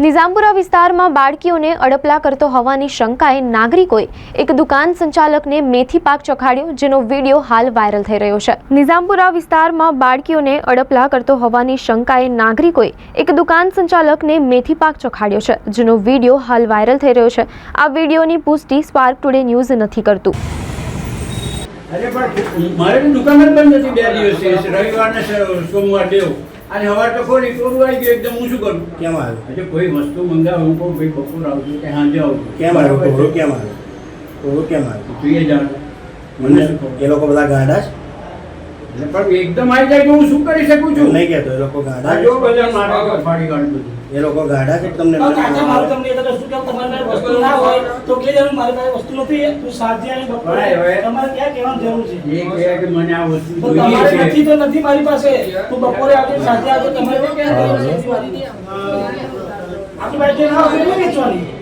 નિઝામપુરા વિસ્તારમાં બાળકીઓને અડપલા કરતો હોવાની શંકાએ નાગરિકોએ એક દુકાન સંચાલકને મેથી પાક ચખાડ્યો, જેનો વીડિયો હાલ વાયરલ થઈ રહ્યો છે. નિઝામપુરા વિસ્તારમાં બાળકીઓને અડપલા કરતો હોવાની શંકાએ નાગરિકોએ એક દુકાન સંચાલકને મેથી પાક ચખાડ્યો છે, જેનો વીડિયો હાલ વાયરલ થઈ રહ્યો છે. આ વિડીયોની પુષ્ટિ સ્પાર્ક ટુડે ન્યૂઝ નથી કરતું. અરે પણ મારે દુકાન બંધ હતી બે દિવસથી. રવિવાર ને સોમવાર દેવ અને હવાર તો ખોલી આવી ગયું એકદમ હું શું કરું. કેમ આવ્યો? એટલે કોઈ વસ્તુ મંગાવે હું કહું ભાઈ બપોર આવજો કે સાંજે આવજો. કેમ આવ્યો? ટોળો? કેમ આવ્યો? ટોળો કેમ આવ્યો? તું એ જાણ મને? એ લોકો બધા ગાંડા છે? એટલે પણ એકદમ આવી જાય તો હું શું કરી શકું છું? નહીં કહેતો એ લોકો ગાંડા જો બધા નાટક ફાડી કાઢું એ લોકો ગાંડા છે કે તમને તમને એ તો શું કેવું તમારી પાસે વસ્તુ ના હોય તો કે જરૂર મારી પાસે વસ્તુ નથી તું સાંજે અને બપોરે. તમારે ક્યાં કહેવાની જરૂર છે? એ કહે કે મને આ વસ્તુ તો જોઈએ છે. નથી તો નથી મારી પાસે. તું બપોરે આવજે સાંજે આવજે તમારે ક્યાં કહેવાની જરૂર છે? મારી? આપણી પાસે ના હોય વેચવાની.